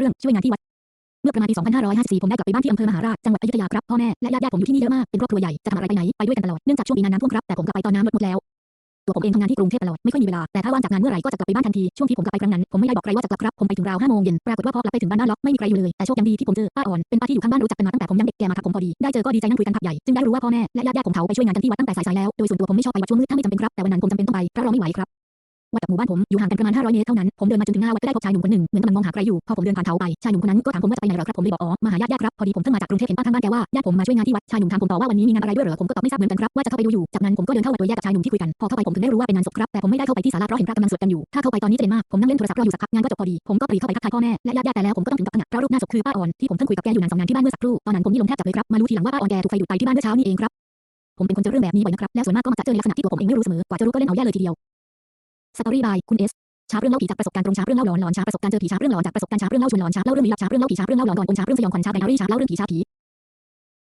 เรื่องช่วยงานที่วัด เมื่อประมาณปี 2554 ผมได้กลับไปบ้านที่อำเภอมหาราช จังหวัดอยุธยาครับ พ่อแม่และญาติๆผมอยู่ที่นี่เยอะมาก เป็นครอบครัวใหญ่ จะทำอะไรไปไหน ไปด้วยกันตลอด เนื่องจากช่วงปีนั้นน้ำท่วมครับ แต่ผมกลับไปตอนน้ำลดหมดแล้ว ตัวผมเองทำงานที่กรุงเทพตลอด ไม่ค่อยมีเวลา แต่ถ้าว่างจากงานเมื่อไหร่ก็จะกลับไปบ้านทันที ช่วงที่ผมกลับไปครั้งนั้น ผมไม่ได้บอกใครว่าจะกลับครับ ผมไปถึงราว5โมงเย็นปรากฏว่าพอกลับไปถึงบ้านหน้าล็อกไม่มีใครอยู่เลย แต่โชคยังดีที่ผมเจอป้าอ่อน เป็นป้าที่อยู่ข้างบ้านรู้จักกันมาตั้งแต่ผมยังเด็กแกมาทักผมพอดี ได้เจอก็ดีใจนั่งคุยกันพักใหญ่ จึงได้รู้ว่าพ่อแม่และญาติๆผมเขาไปช่วยงานกันที่วัดตั้งแต่สายๆแล้ว โดยส่วนตัวผมไม่ชอบไปวัดช่วงมืดถ้าไม่จำเป็นครับ แต่วันนั้นผมจำเป็นต้องไปเพราะเราไม่ไหวครับ วัดกับหมู่บ้านผมอยู่ห่างกันประมาณ500เมตรเท่านั้น ผมเดินมาจนถึงหน้าวัดก็ได้พบชายหนุ่มคนหนึ่งเหมือนกำลังมองหาใครอยู่ พอผมเดินผ่านเขาไป ชายหนุ่มคนนั้นก็ถามผมว่าจะไปไหนหรอครับ ผมเลยบอกอ๋อ มาหาญาติญาติครับ พอดีผมเพิ่งมาจากกรุงเทพเห็นป้าข้างบ้านแกว่าญาติผมมาช่วยงานที่วัด ชายหนุ่มถามผมต่อว่าวันนี้มีงานอะไรด้วยเหรอ ผมก็ตอบไม่ทราบเหมือนกันครับ ว่าจะเข้าไปดูอยู่ จากนั้นผมก็เดินเข้าวัดโดยแยกกับชายหนุ่มที่คุยกัน พอเข้าไปผมถึงได้รู้ว่าเป็นงานศพครับ แต่ผมไม่ได้เข้าไปที่ศาลาเพราะเห็นพระกำลังสวดกันอยู่ ถ้าเข้าไปตอนนี้จะเด่นมาก ผมนั่งเล่นโทรศัพท์รออยู่สักพักงานก็จบพอดี ผมก็ปรีเข้าไปทักทายพ่อแม่และญาติญาติแต่แล้วผมก็ต้องถึงกับผงะเพราะรูปหน้าศพคือป้าอ่อนที่ผมเพิ่งคุยกับแกอยู่นานสองนานที่บ้านเมื่อสักครู่ ตอนนั้นผมนี่ลมแทบจับเลยครับ มารู้ทีหลังว่าป้าอ่อนแกถูกไฟดูดไปที่บ้านเมื่อเช้านี้เองครับผมเป็นคนเจอเรื่องแบบนี้บ่อยนะครับ แล้วส่วนมากก็มักจะเจอในลักษณะที่ตัวผมเองไม่รู้เสมอกว่าจะรู้ก็เล่นเอาแย่เลยทีเดียว สตอรี่บาย คุณเอสช้าเรื่องเล่าผีจากประสบการณ์ตรงช้าเรื่องเล่าหลอนหลอนช้าประสบการณ์เจอผีช้าเรื่องหลอนจากประสบการณ์ช้าเรื่องเล่าชวนหลอนช้าเล่าเรื่องลี้ลับช้าเรื่องเล่าผีช้าเรื่องเล่าหลอนตอนช้าเรื่องสยองขวัญช้าไบนารี่ช้าเล่าเรื่องผีช้าผี